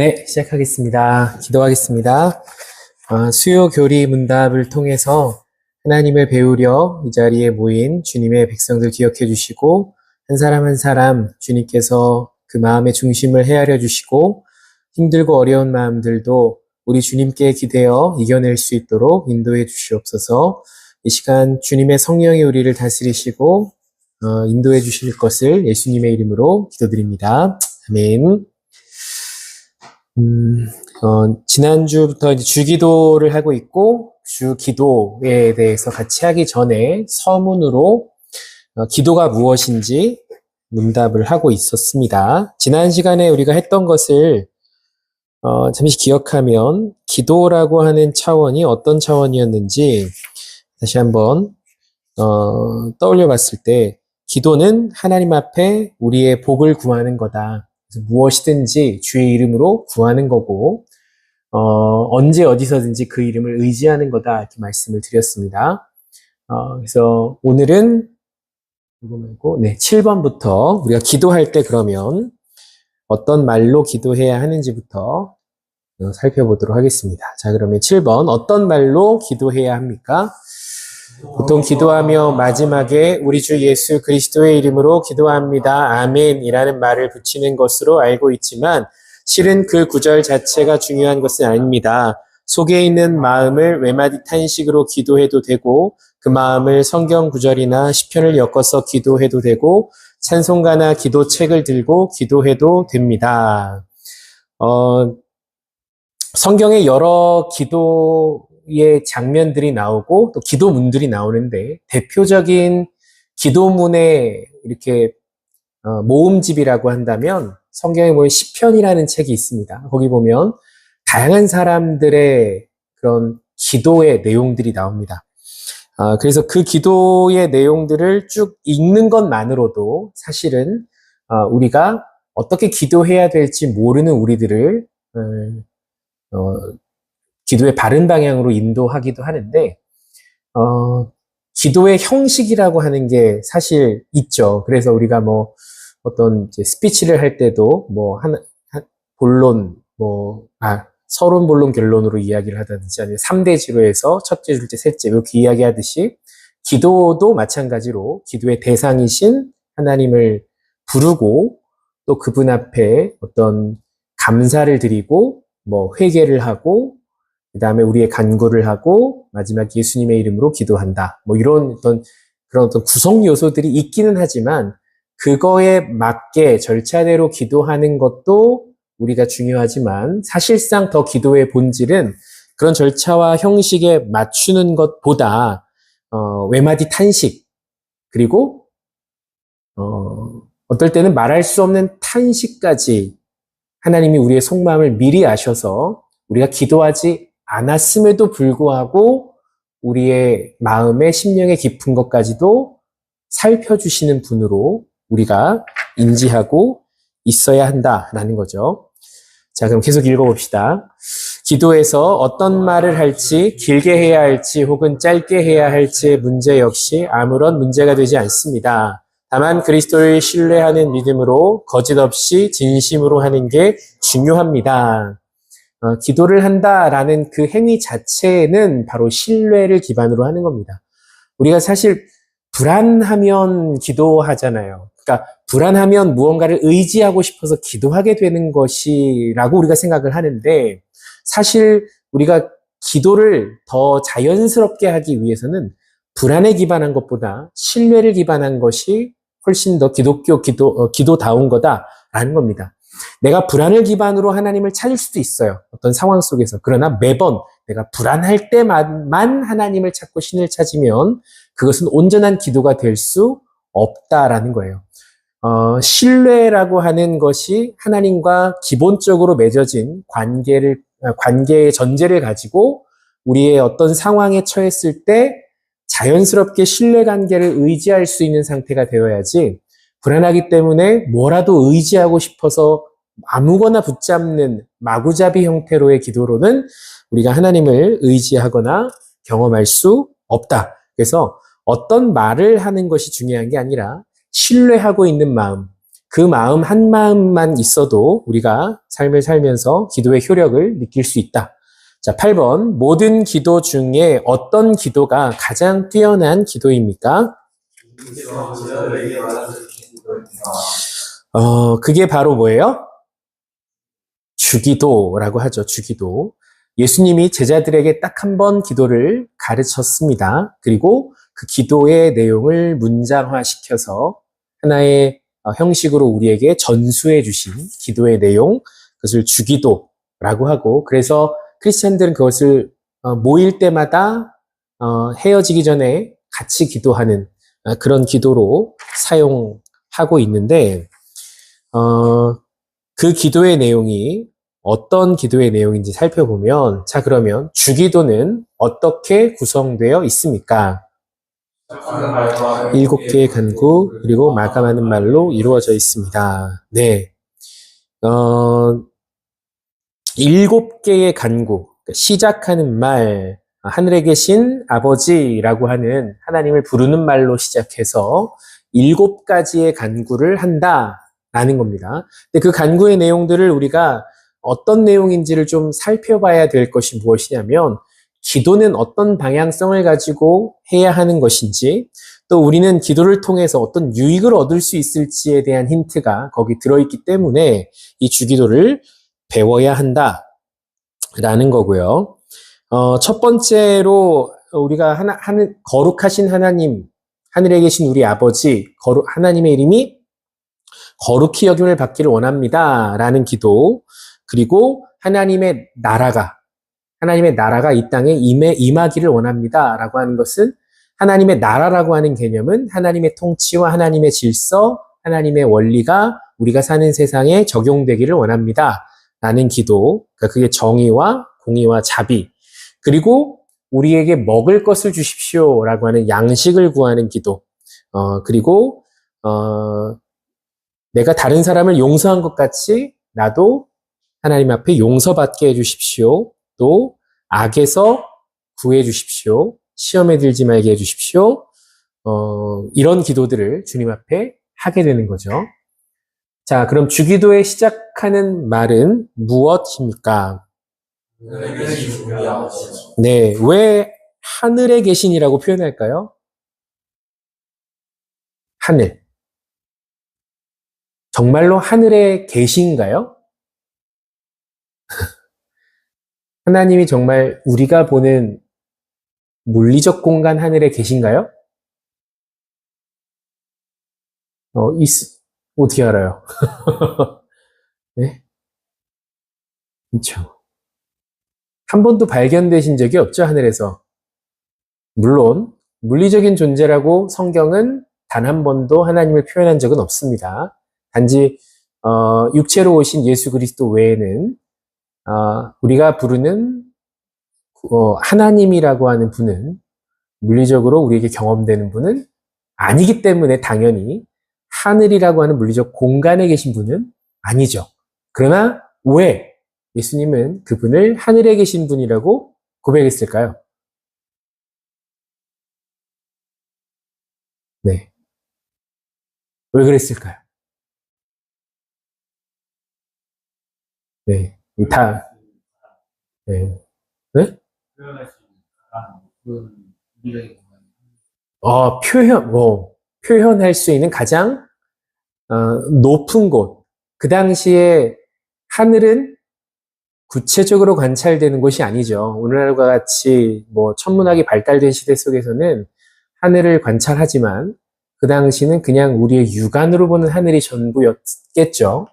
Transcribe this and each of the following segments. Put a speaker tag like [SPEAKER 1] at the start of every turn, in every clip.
[SPEAKER 1] 네, 시작하겠습니다. 기도하겠습니다. 어, 수요 교리 문답을 통해서 하나님을 배우려 이 자리에 모인 주님의 백성들 기억해 주시고 한 사람 한 사람 주님께서 그 마음의 중심을 헤아려 주시고 힘들고 어려운 마음들도 우리 주님께 기대어 이겨낼 수 있도록 인도해 주시옵소서. 이 시간 주님의 성령이 우리를 다스리시고 어, 인도해 주실 것을 예수님의 이름으로 기도드립니다. 아멘. 음, 어, 지난주부터 이제 주기도를 하고 있고, 주기도에 대해서 같이 하기 전에 서문으로 어, 기도가 무엇인지 문답을 하고 있었습니다. 지난 시간에 우리가 했던 것을 어, 잠시 기억하면 기도라고 하는 차원이 어떤 차원이었는지 다시 한번 어, 떠올려 봤을 때 기도는 하나님 앞에 우리의 복을 구하는 거다. 무엇이든지 주의 이름으로 구하는 거고 어, 언제 어디서든지 그 이름을 의지하는 거다 이렇게 말씀을 드렸습니다. 어, 그래서 오늘은 이거 말고 네 7번부터 우리가 기도할 때 그러면 어떤 말로 기도해야 하는지부터 어, 살펴보도록 하겠습니다. 자 그러면 7번 어떤 말로 기도해야 합니까? 보통 기도하며 마지막에 우리 주 예수 그리스도의 이름으로 기도합니다. 아멘이라는 말을 붙이는 것으로 알고 있지만 실은 그 구절 자체가 중요한 것은 아닙니다. 속에 있는 마음을 외마디 탄식으로 기도해도 되고 그 마음을 성경 구절이나 시편을 엮어서 기도해도 되고 찬송가나 기도책을 들고 기도해도 됩니다. 어, 성경에 여러 기도 의 장면들이 나오고 또 기도문들이 나오는데 대표적인 기도문의 이렇게 어, 모음집이라고 한다면 성경에 보면 시편이라는 책이 있습니다. 거기 보면 다양한 사람들의 그런 기도의 내용들이 나옵니다. 아, 그래서 그 기도의 내용들을 쭉 읽는 것만으로도 사실은 어, 우리가 어떻게 기도해야 될지 모르는 우리들을 어, 기도의 바른 방향으로 인도하기도 하는데, 어, 기도의 형식이라고 하는 게 사실 있죠. 그래서 우리가 뭐 어떤 스피치를 할 때도 뭐 한, 한 본론, 뭐, 아, 서론, 본론, 결론으로 이야기를 하다든지 아니면 3대 지로 해서 첫째, 둘째, 셋째 이렇게 이야기하듯이 기도도 마찬가지로 기도의 대상이신 하나님을 부르고 또 그분 앞에 어떤 감사를 드리고 뭐 회개를 하고 그 다음에 우리의 간구를 하고 마지막 예수님의 이름으로 기도한다. 뭐 이런 어떤 그런 어떤 구성 요소들이 있기는 하지만 그거에 맞게 절차대로 기도하는 것도 우리가 중요하지만 사실상 더 기도의 본질은 그런 절차와 형식에 맞추는 것보다 어, 외마디 탄식 그리고 어, 어떨 때는 말할 수 없는 탄식까지 하나님이 우리의 속마음을 미리 아셔서 우리가 기도하지 않았음에도 불구하고 우리의 마음의 심령의 깊은 것까지도 살펴주시는 분으로 우리가 인지하고 있어야 한다라는 거죠. 자, 그럼 계속 읽어봅시다. 기도에서 어떤 말을 할지, 길게 해야 할지, 혹은 짧게 해야 할지의 문제 역시 아무런 문제가 되지 않습니다. 다만 그리스도를 신뢰하는 믿음으로 거짓 없이 진심으로 하는 게 중요합니다. 어, 기도를 한다라는 그 행위 자체는 바로 신뢰를 기반으로 하는 겁니다. 우리가 사실 불안하면 기도하잖아요. 그러니까 불안하면 무언가를 의지하고 싶어서 기도하게 되는 것이라고 우리가 생각을 하는데 사실 우리가 기도를 더 자연스럽게 하기 위해서는 불안에 기반한 것보다 신뢰를 기반한 것이 훨씬 더 기독교 기도, 어, 기도다운 거다라는 겁니다. 내가 불안을 기반으로 하나님을 찾을 수도 있어요. 어떤 상황 속에서. 그러나 매번 내가 불안할 때만 하나님을 찾고 신을 찾으면 그것은 온전한 기도가 될 수 없다라는 거예요. 어, 신뢰라고 하는 것이 하나님과 기본적으로 맺어진 관계를, 어, 관계의 전제를 가지고 우리의 어떤 상황에 처했을 때 자연스럽게 신뢰 관계를 의지할 수 있는 상태가 되어야지 불안하기 때문에 뭐라도 의지하고 싶어서 아무거나 붙잡는 마구잡이 형태로의 기도로는 우리가 하나님을 의지하거나 경험할 수 없다. 그래서 어떤 말을 하는 것이 중요한 게 아니라 신뢰하고 있는 마음, 그 마음 한 마음만 있어도 우리가 삶을 살면서 기도의 효력을 느낄 수 있다. 자, 8번. 모든 기도 중에 어떤 기도가 가장 뛰어난 기도입니까? 어, 그게 바로 뭐예요? 주기도라고 하죠. 주기도. 예수님이 제자들에게 딱 한 번 기도를 가르쳤습니다. 그리고 그 기도의 내용을 문장화시켜서 하나의 어, 형식으로 우리에게 전수해 주신 기도의 내용, 그것을 주기도라고 하고, 그래서 크리스천들은 그것을 어, 모일 때마다 어, 헤어지기 전에 같이 기도하는 어, 그런 기도로 사용 하고 있는데, 어, 그 기도의 내용이 어떤 기도의 내용인지 살펴보면, 자, 그러면 주기도는 어떻게 구성되어 있습니까? 일곱 개의 간구, 그리고 마감하는 말로 이루어져 있습니다. 네. 어, 일곱 개의 간구, 그러니까 시작하는 말, 하늘에 계신 아버지라고 하는 하나님을 부르는 말로 시작해서 일곱 가지의 간구를 한다라는 겁니다. 근데 그 간구의 내용들을 우리가 어떤 내용인지를 좀 살펴봐야 될 것이 무엇이냐면, 기도는 어떤 방향성을 가지고 해야 하는 것인지, 또 우리는 기도를 통해서 어떤 유익을 얻을 수 있을지에 대한 힌트가 거기 들어있기 때문에 이 주기도를 배워야 한다라는 거고요. 어, 첫 번째로 우리가 하나, 하늘, 거룩하신 하나님, 하늘에 계신 우리 아버지, 거룩, 하나님의 이름이 거룩히 여김을 받기를 원합니다. 라는 기도. 그리고 하나님의 나라가, 하나님의 나라가 이 땅에 임해, 임하기를 원합니다. 라고 하는 것은 하나님의 나라라고 하는 개념은 하나님의 통치와 하나님의 질서, 하나님의 원리가 우리가 사는 세상에 적용되기를 원합니다. 라는 기도. 그러니까 그게 정의와 공의와 자비. 그리고 우리에게 먹을 것을 주십시오. 라고 하는 양식을 구하는 기도. 어, 그리고, 어, 내가 다른 사람을 용서한 것 같이 나도 하나님 앞에 용서받게 해주십시오. 또 악에서 구해 주십시오. 시험에 들지 말게 해주십시오. 어, 이런 기도들을 주님 앞에 하게 되는 거죠. 자, 그럼 주기도에 시작하는 말은 무엇입니까? 네, 왜 하늘에 계신이라고 표현할까요? 하늘. 정말로 하늘에 계신가요? 하나님이 정말 우리가 보는 물리적 공간 하늘에 계신가요? 어, 있, 어떻게 알아요? 네? 그렇죠. 한 번도 발견되신 적이 없죠, 하늘에서. 물론, 물리적인 존재라고 성경은 단 한 번도 하나님을 표현한 적은 없습니다. 단지, 어, 육체로 오신 예수 그리스도 외에는, 어, 우리가 부르는, 어, 하나님이라고 하는 분은, 물리적으로 우리에게 경험되는 분은 아니기 때문에 당연히 하늘이라고 하는 물리적 공간에 계신 분은 아니죠. 그러나 왜 예수님은 그분을 하늘에 계신 분이라고 고백했을까요? 네. 왜 그랬을까요? 네. 다, 네. 네? 어, 표현, 뭐, 표현할 수 있는 가장 어, 높은 곳. 그 당시에 하늘은 구체적으로 관찰되는 곳이 아니죠. 오늘날과 같이 뭐 천문학이 발달된 시대 속에서는 하늘을 관찰하지만 그 당시는 그냥 우리의 육안으로 보는 하늘이 전부였겠죠.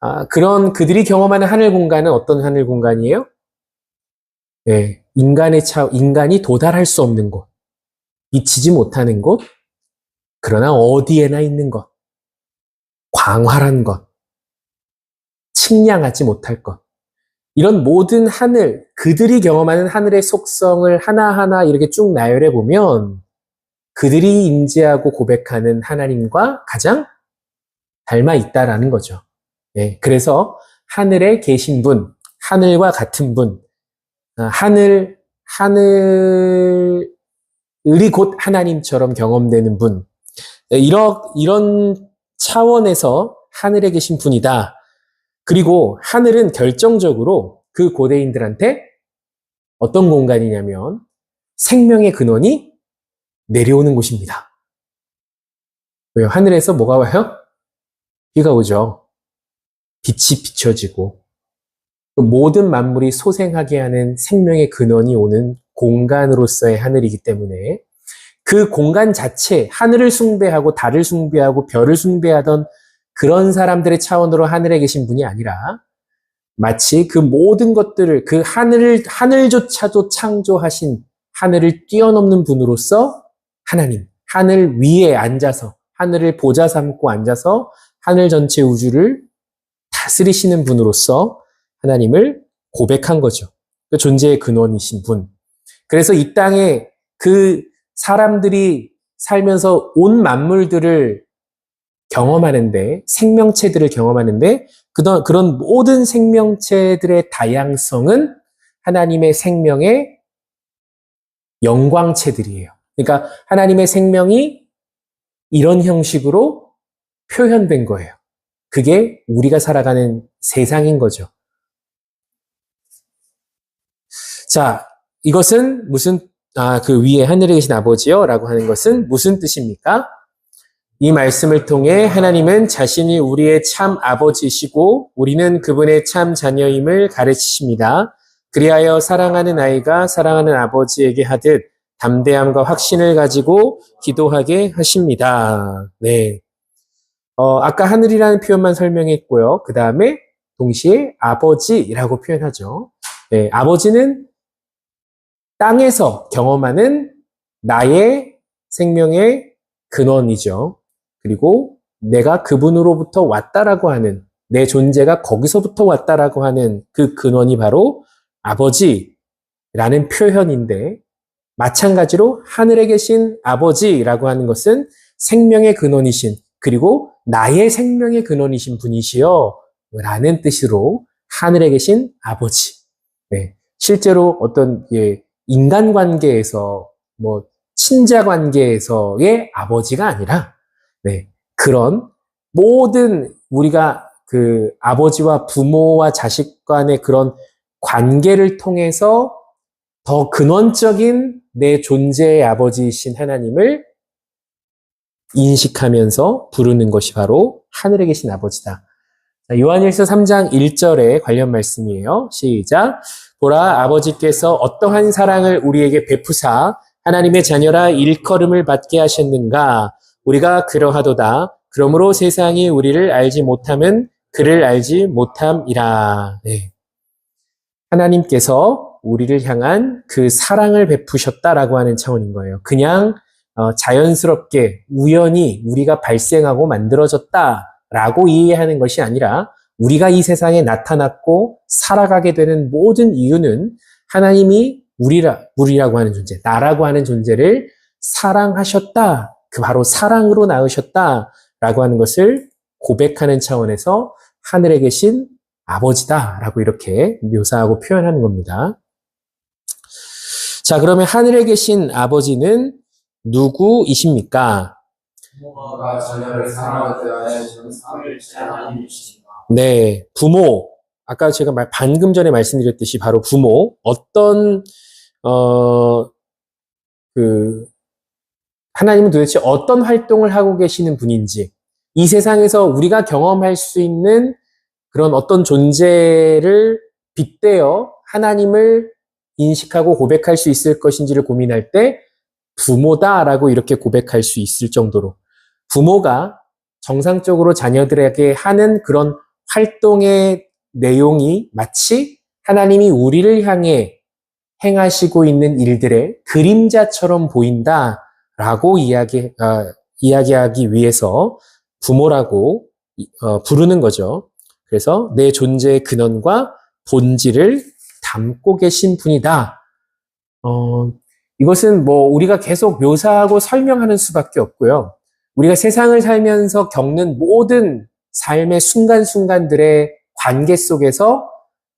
[SPEAKER 1] 아, 그런 그들이 경험하는 하늘 공간은 어떤 하늘 공간이에요? 네, 인간의 차, 인간이 도달할 수 없는 곳, 미치지 못하는 곳, 그러나 어디에나 있는 것, 광활한 것, 측량하지 못할 것, 이런 모든 하늘, 그들이 경험하는 하늘의 속성을 하나하나 이렇게 쭉 나열해 보면 그들이 인지하고 고백하는 하나님과 가장 닮아 있다라는 거죠. 예, 그래서 하늘에 계신 분, 하늘과 같은 분, 아, 하늘, 하늘이 곧 하나님처럼 경험되는 분, 예, 이런, 이런 차원에서 하늘에 계신 분이다. 그리고 하늘은 결정적으로 그 고대인들한테 어떤 공간이냐면 생명의 근원이 내려오는 곳입니다. 왜요? 하늘에서 뭐가 와요? 비가 오죠. 빛이 비춰지고 그 모든 만물이 소생하게 하는 생명의 근원이 오는 공간으로서의 하늘이기 때문에 그 공간 자체, 하늘을 숭배하고 달을 숭배하고 별을 숭배하던 그런 사람들의 차원으로 하늘에 계신 분이 아니라 마치 그 모든 것들을 그 하늘을 하늘조차도 창조하신 하늘을 뛰어넘는 분으로서 하나님 하늘 위에 앉아서 하늘을 보좌 삼고 앉아서 하늘 전체 우주를 다스리시는 분으로서 하나님을 고백한 거죠. 그 존재의 근원이신 분. 그래서 이 땅에 그 사람들이 살면서 온 만물들을 경험하는데, 생명체들을 경험하는데, 그런, 그런 모든 생명체들의 다양성은 하나님의 생명의 영광체들이에요. 그러니까 하나님의 생명이 이런 형식으로 표현된 거예요. 그게 우리가 살아가는 세상인 거죠. 자, 이것은 무슨, 아, 그 위에 하늘에 계신 아버지요? 라고 하는 것은 무슨 뜻입니까? 이 말씀을 통해 하나님은 자신이 우리의 참 아버지시고 우리는 그분의 참 자녀임을 가르치십니다. 그리하여 사랑하는 아이가 사랑하는 아버지에게 하듯 담대함과 확신을 가지고 기도하게 하십니다. 네. 어, 아까 하늘이라는 표현만 설명했고요. 그 다음에 동시에 아버지라고 표현하죠. 네, 아버지는 땅에서 경험하는 나의 생명의 근원이죠. 그리고 내가 그분으로부터 왔다라고 하는 내 존재가 거기서부터 왔다라고 하는 그 근원이 바로 아버지라는 표현인데 마찬가지로 하늘에 계신 아버지라고 하는 것은 생명의 근원이신 그리고 나의 생명의 근원이신 분이시여 라는 뜻으로 하늘에 계신 아버지. 네. 실제로 어떤 예, 인간 관계에서 뭐 친자 관계에서의 아버지가 아니라 네, 그런 모든 우리가 그 아버지와 부모와 자식 간의 그런 관계를 통해서 더 근원적인 내 존재의 아버지이신 하나님을 인식하면서 부르는 것이 바로 하늘에 계신 아버지다. 요한일서 3장 1절에 관련 말씀이에요. 시작. 보라 아버지께서 어떠한 사랑을 우리에게 베푸사 하나님의 자녀라 일컬음을 받게 하셨는가 우리가 그러하도다 그러므로 세상이 우리를 알지 못함은 그를 알지 못함이라 네. 하나님께서 우리를 향한 그 사랑을 베푸셨다라고 하는 차원인 거예요. 그냥 어, 자연스럽게 우연히 우리가 발생하고 만들어졌다라고 이해하는 것이 아니라 우리가 이 세상에 나타났고 살아가게 되는 모든 이유는 하나님이 우리라, 우리라고 하는 존재, 나라고 하는 존재를 사랑하셨다. 그 바로 사랑으로 낳으셨다. 라고 하는 것을 고백하는 차원에서 하늘에 계신 아버지다. 라고 이렇게 묘사하고 표현하는 겁니다. 자, 그러면 하늘에 계신 아버지는 누구이십니까? 네, 부모. 아까 제가 말, 방금 전에 말씀드렸듯이 바로 부모. 어떤, 어, 그, 하나님은 도대체 어떤 활동을 하고 계시는 분인지, 이 세상에서 우리가 경험할 수 있는 그런 어떤 존재를 빗대어 하나님을 인식하고 고백할 수 있을 것인지를 고민할 때 부모다라고 이렇게 고백할 수 있을 정도로 부모가 정상적으로 자녀들에게 하는 그런 활동의 내용이 마치 하나님이 우리를 향해 행하시고 있는 일들의 그림자처럼 보인다 라고 이야기, 어, 이야기하기 위해서 부모라고 어, 부르는 거죠. 그래서 내 존재의 근원과 본질을 담고 계신 분이다. 어, 이것은 뭐 우리가 계속 묘사하고 설명하는 수밖에 없고요. 우리가 세상을 살면서 겪는 모든 삶의 순간순간들의 관계 속에서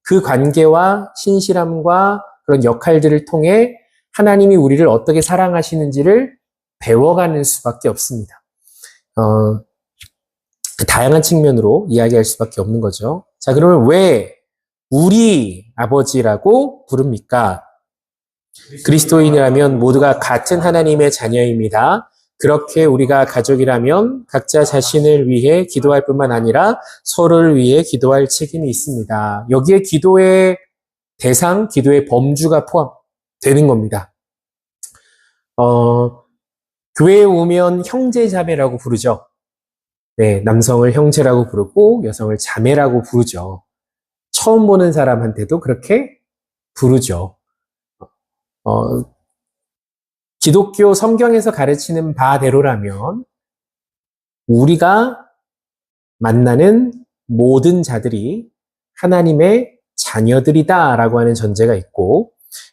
[SPEAKER 1] 그 관계와 신실함과 그런 역할들을 통해 하나님이 우리를 어떻게 사랑하시는지를 배워가는 수밖에 없습니다. 어, 다양한 측면으로 이야기할 수밖에 없는 거죠. 자, 그러면 왜 우리 아버지라고 부릅니까? 그리스도인이라면 모두가 같은 하나님의 자녀입니다. 그렇게 우리가 가족이라면 각자 자신을 위해 기도할 뿐만 아니라 서로를 위해 기도할 책임이 있습니다. 여기에 기도의 대상, 기도의 범주가 포함되는 겁니다. 어, 교회에 오면 형제 자매라고 부르죠. 네, 남성을 형제라고 부르고 여성을 자매라고 부르죠. 처음 보는 사람한테도 그렇게 부르죠. 어, 기독교 성경에서 가르치는 바대로라면 우리가 만나는 모든 자들이 하나님의 자녀들이다라고 하는 전제가 있고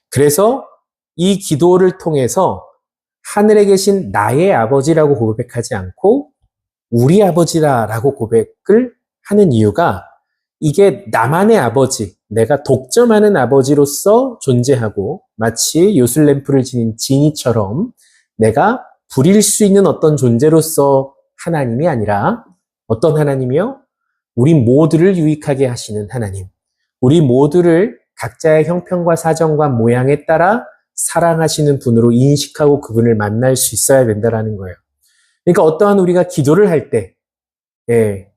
[SPEAKER 1] 그래서 이 기도를 통해서 하늘에 계신 나의 아버지라고 고백하지 않고 우리 아버지다라고 고백을 하는 이유가 이게 나만의 아버지, 내가 독점하는 아버지로서 존재하고 마치 요술램프를 지닌 지니처럼 내가 부릴 수 있는 어떤 존재로서 하나님이 아니라 어떤 하나님이요? 우리 모두를 유익하게 하시는 하나님. 우리 모두를 각자의 형편과 사정과 모양에 따라 사랑하시는 분으로 인식하고 그분을 만날 수 있어야 된다라는 거예요. 그러니까 어떠한 우리가 기도를 할 때, 예,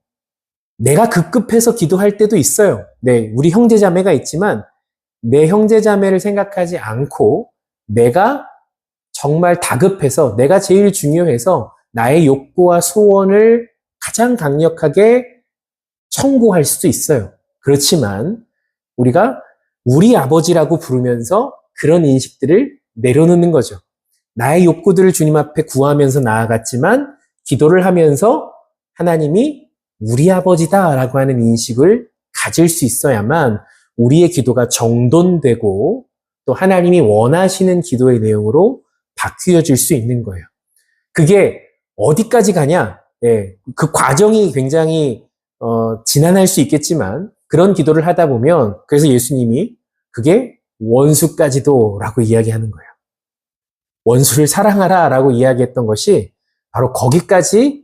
[SPEAKER 1] 내가 급급해서 기도할 때도 있어요. 네, 우리 형제자매가 있지만 내 형제자매를 생각하지 않고 내가 정말 다급해서 내가 제일 중요해서 나의 욕구와 소원을 가장 강력하게 청구할 수도 있어요. 그렇지만 우리가 우리 아버지라고 부르면서 그런 인식들을 내려놓는 거죠. 나의 욕구들을 주님 앞에 구하면서 나아갔지만 기도를 하면서 하나님이 우리 아버지다라고 하는 인식을 가질 수 있어야만 우리의 기도가 정돈되고 또 하나님이 원하시는 기도의 내용으로 바뀌어질 수 있는 거예요. 그게 어디까지 가냐? 예, 그 과정이 굉장히 어, 지난할 수 있겠지만 그런 기도를 하다 보면 그래서 예수님이 그게 원수까지도 라고 이야기하는 거예요. 원수를 사랑하라 라고 이야기했던 것이 바로 거기까지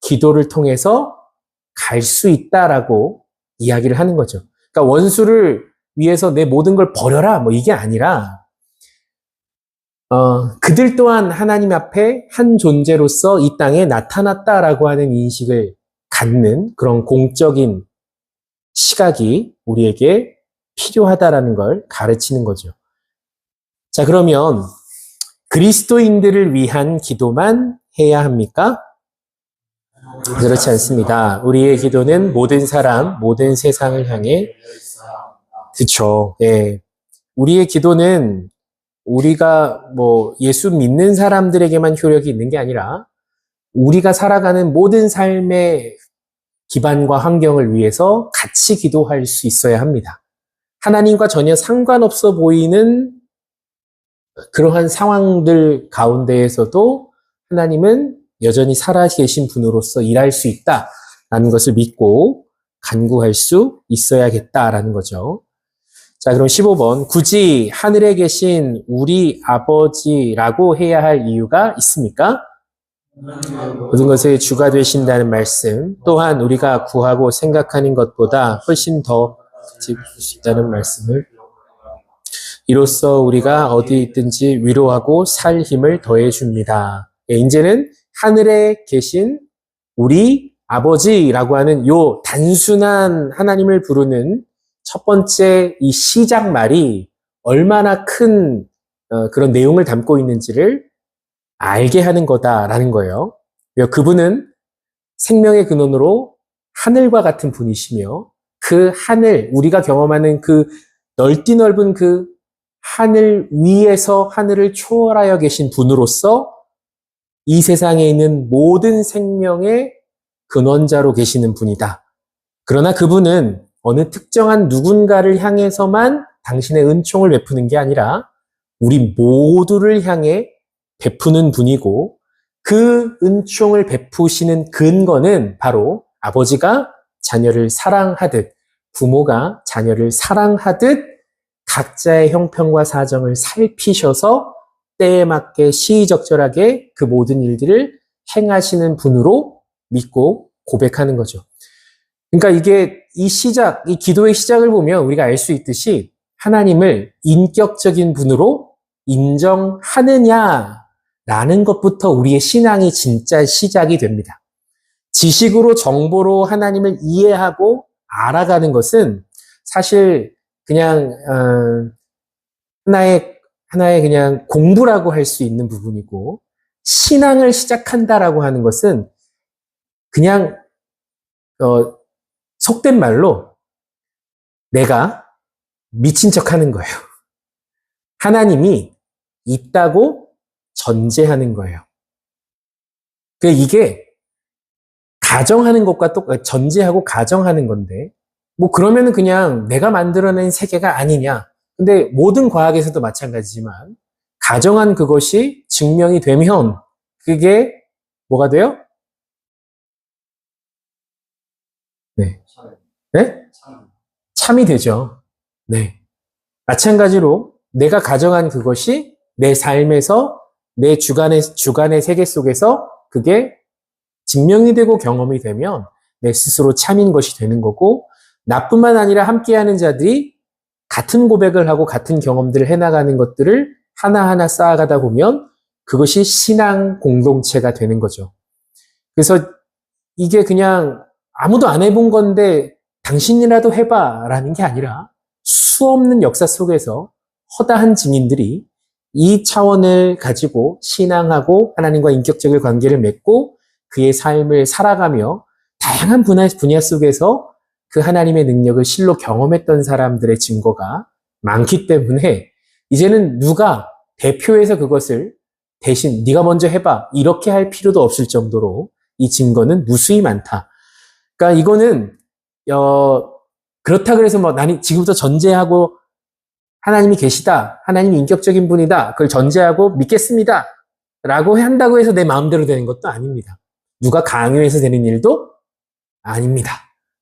[SPEAKER 1] 기도를 통해서 갈 수 있다라고 이야기를 하는 거죠. 그러니까 원수를 위해서 내 모든 걸 버려라 뭐 이게 아니라 어, 그들 또한 하나님 앞에 한 존재로서 이 땅에 나타났다라고 하는 인식을 갖는 그런 공적인 시각이 우리에게 필요하다라는 걸 가르치는 거죠. 자, 그러면 그리스도인들을 위한 기도만 해야 합니까? 그렇지 않습니다. 우리의 기도는 모든 사람, 모든 세상을 향해 그쵸. 예. 우리의 기도는 우리가 뭐 예수 믿는 사람들에게만 효력이 있는 게 아니라 우리가 살아가는 모든 삶의 기반과 환경을 위해서 같이 기도할 수 있어야 합니다. 하나님과 전혀 상관없어 보이는 그러한 상황들 가운데에서도 하나님은 여전히 살아계신 분으로서 일할 수 있다라는 것을 믿고 간구할 수 있어야겠다라는 거죠. 자, 그럼 15번. 굳이 하늘에 계신 우리 아버지라고 해야 할 이유가 있습니까? 모든 것의 주가 되신다는 말씀, 또한 우리가 구하고 생각하는 것보다 훨씬 더 지을 수 있다는 말씀을 이로써 우리가 어디 있든지 위로하고 살 힘을 더해 줍니다. 예, 이제는 하늘에 계신 우리 아버지라고 하는 요 단순한 하나님을 부르는 첫 번째 이 시작 말이 얼마나 큰 어, 그런 내용을 담고 있는지를 알게 하는 거다라는 거예요. 그분은 생명의 근원으로 하늘과 같은 분이시며 그 하늘, 우리가 경험하는 그 넓디 넓은 그 하늘 위에서 하늘을 초월하여 계신 분으로서 이 세상에 있는 모든 생명의 근원자로 계시는 분이다. 그러나 그분은 어느 특정한 누군가를 향해서만 당신의 은총을 베푸는 게 아니라 우리 모두를 향해 베푸는 분이고 그 은총을 베푸시는 근거는 바로 아버지가 자녀를 사랑하듯 부모가 자녀를 사랑하듯 각자의 형편과 사정을 살피셔서 때에 맞게 시의적절하게 그 모든 일들을 행하시는 분으로 믿고 고백하는 거죠. 그러니까 이게 이 시작, 이 기도의 시작을 보면 우리가 알 수 있듯이 하나님을 인격적인 분으로 인정하느냐라는 것부터 우리의 신앙이 진짜 시작이 됩니다. 지식으로 정보로 하나님을 이해하고 알아가는 것은 사실 그냥 어, 하나의 하나의 그냥 공부라고 할 수 있는 부분이고 신앙을 시작한다라고 하는 것은 그냥 어, 속된 말로 내가 미친 척 하는 거예요. 하나님이 있다고 전제하는 거예요. 그 이게 가정하는 것과 똑 전제하고 가정하는 건데 뭐 그러면은 그냥 내가 만들어낸 세계가 아니냐. 근데 모든 과학에서도 마찬가지지만 가정한 그것이 증명이 되면 그게 뭐가 돼요? 네. 네? 참이 되죠. 네. 마찬가지로 내가 가정한 그것이 내 삶에서 내 주간의, 주간의 세계 속에서 그게 증명이 되고 경험이 되면 내 스스로 참인 것이 되는 거고 나뿐만 아니라 함께하는 자들이 같은 고백을 하고 같은 경험들을 해나가는 것들을 하나하나 쌓아가다 보면 그것이 신앙 공동체가 되는 거죠. 그래서 이게 그냥 아무도 안 해본 건데 당신이라도 해봐 라는 게 아니라 수 없는 역사 속에서 허다한 증인들이 이 차원을 가지고 신앙하고 하나님과 인격적인 관계를 맺고 그의 삶을 살아가며 다양한 분야, 분야 속에서 그 하나님의 능력을 실로 경험했던 사람들의 증거가 많기 때문에 이제는 누가 대표해서 그것을 대신 네가 먼저 해봐 이렇게 할 필요도 없을 정도로 이 증거는 무수히 많다. 그러니까 이거는 어, 그렇다 그래서 뭐 나는 지금부터 전제하고 하나님이 계시다, 하나님이 인격적인 분이다, 그걸 전제하고 믿겠습니다. 라고 한다고 해서 내 마음대로 되는 것도 아닙니다. 누가 강요해서 되는 일도 아닙니다.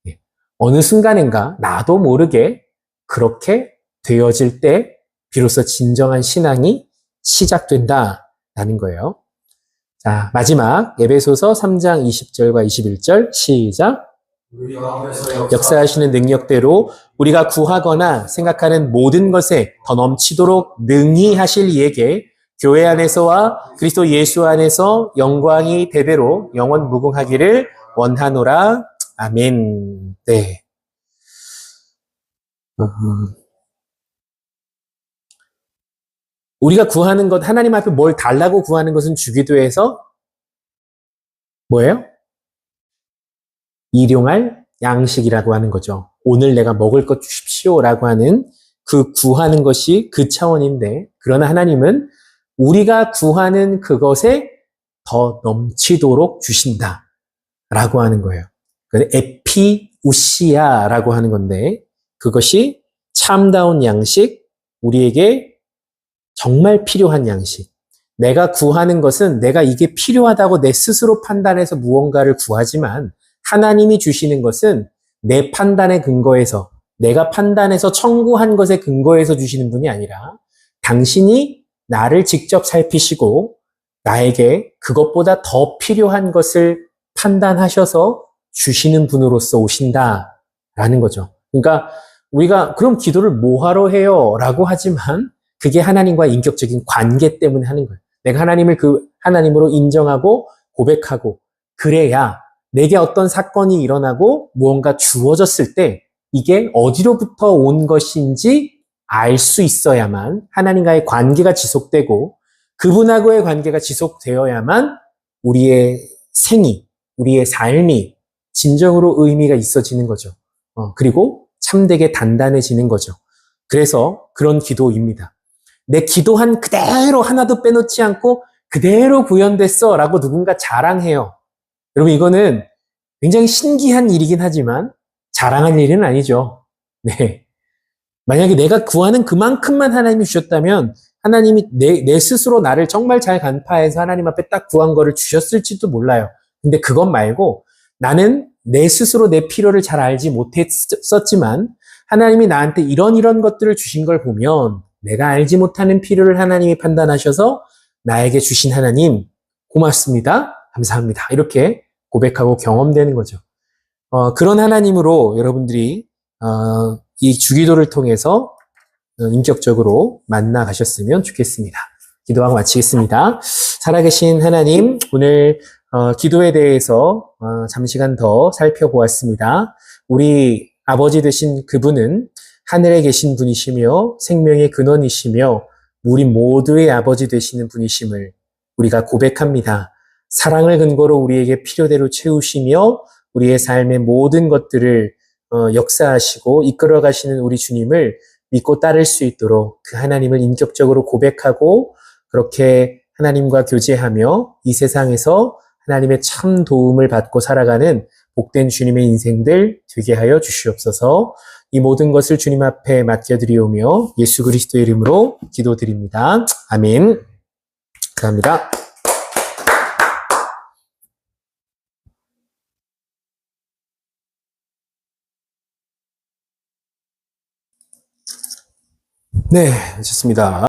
[SPEAKER 1] 예. 어느 순간인가 나도 모르게 그렇게 되어질 때 비로소 진정한 신앙이 시작된다라는 거예요. 자, 마지막 에베소서 3장 20절과 21절 시작. 역사하시는 능력대로 우리가 구하거나 생각하는 모든 것에 더 넘치도록 능히 하실 이에게 교회 안에서와 그리스도 예수 안에서 영광이 대대로 영원 무궁하기를 원하노라. 아멘. 네. 음. 우리가 구하는 것, 하나님 앞에 뭘 달라고 구하는 것은 주기도에서 뭐예요? 일용할 양식이라고 하는 거죠. 오늘 내가 먹을 것 주십시오라고 하는 그 구하는 것이 그 차원인데, 그러나 하나님은 우리가 구하는 그것에 더 넘치도록 주신다. 라고 하는 거예요. 그 에피우시아라고 하는 건데, 그것이 참다운 양식, 우리에게 정말 필요한 양식. 내가 구하는 것은 내가 이게 필요하다고 내 스스로 판단해서 무언가를 구하지만, 하나님이 주시는 것은 내 판단의 근거에서 내가 판단해서 청구한 것에 근거해서 주시는 분이 아니라 당신이 나를 직접 살피시고 나에게 그것보다 더 필요한 것을 판단하셔서 주시는 분으로서 오신다라는 거죠. 그러니까 우리가 그럼 기도를 뭐하러 해요? 라고 하지만 그게 하나님과 인격적인 관계 때문에 하는 거예요. 내가 하나님을 그 하나님으로 인정하고 고백하고 그래야 내게 어떤 사건이 일어나고 무언가 주어졌을 때 이게 어디로부터 온 것인지 알 수 있어야만 하나님과의 관계가 지속되고 그분하고의 관계가 지속되어야만 우리의 생이, 우리의 삶이 진정으로 의미가 있어지는 거죠. 어, 그리고 참되게 단단해지는 거죠. 그래서 그런 기도입니다. 내 기도한 그대로 하나도 빼놓지 않고 그대로 구현됐어 라고 누군가 자랑해요. 여러분, 이거는 굉장히 신기한 일이긴 하지만 자랑할 일은 아니죠. 네. 만약에 내가 구하는 그만큼만 하나님이 주셨다면 하나님이 내, 내 스스로 나를 정말 잘 간파해서 하나님 앞에 딱 구한 거를 주셨을지도 몰라요. 근데 그것 말고 나는 내 스스로 내 필요를 잘 알지 못했었지만 하나님이 나한테 이런 이런 것들을 주신 걸 보면 내가 알지 못하는 필요를 하나님이 판단하셔서 나에게 주신 하나님 고맙습니다. 감사합니다. 이렇게 고백하고 경험되는 거죠. 어, 그런 하나님으로 여러분들이 어, 이 주기도를 통해서 어, 인격적으로 만나 가셨으면 좋겠습니다. 기도하고 마치겠습니다. 살아계신 하나님, 오늘 어, 기도에 대해서 어, 잠시간 더 살펴보았습니다. 우리 아버지 되신 그분은 하늘에 계신 분이시며 생명의 근원이시며 우리 모두의 아버지 되시는 분이심을 우리가 고백합니다. 사랑을 근거로 우리에게 필요대로 채우시며 우리의 삶의 모든 것들을 어, 역사하시고 이끌어 가시는 우리 주님을 믿고 따를 수 있도록 그 하나님을 인격적으로 고백하고 그렇게 하나님과 교제하며 이 세상에서 하나님의 참 도움을 받고 살아가는 복된 주님의 인생들 되게 하여 주시옵소서. 이 모든 것을 주님 앞에 맡겨드리오며 예수 그리스도의 이름으로 기도드립니다. 아멘. 감사합니다. 네, 좋습니다.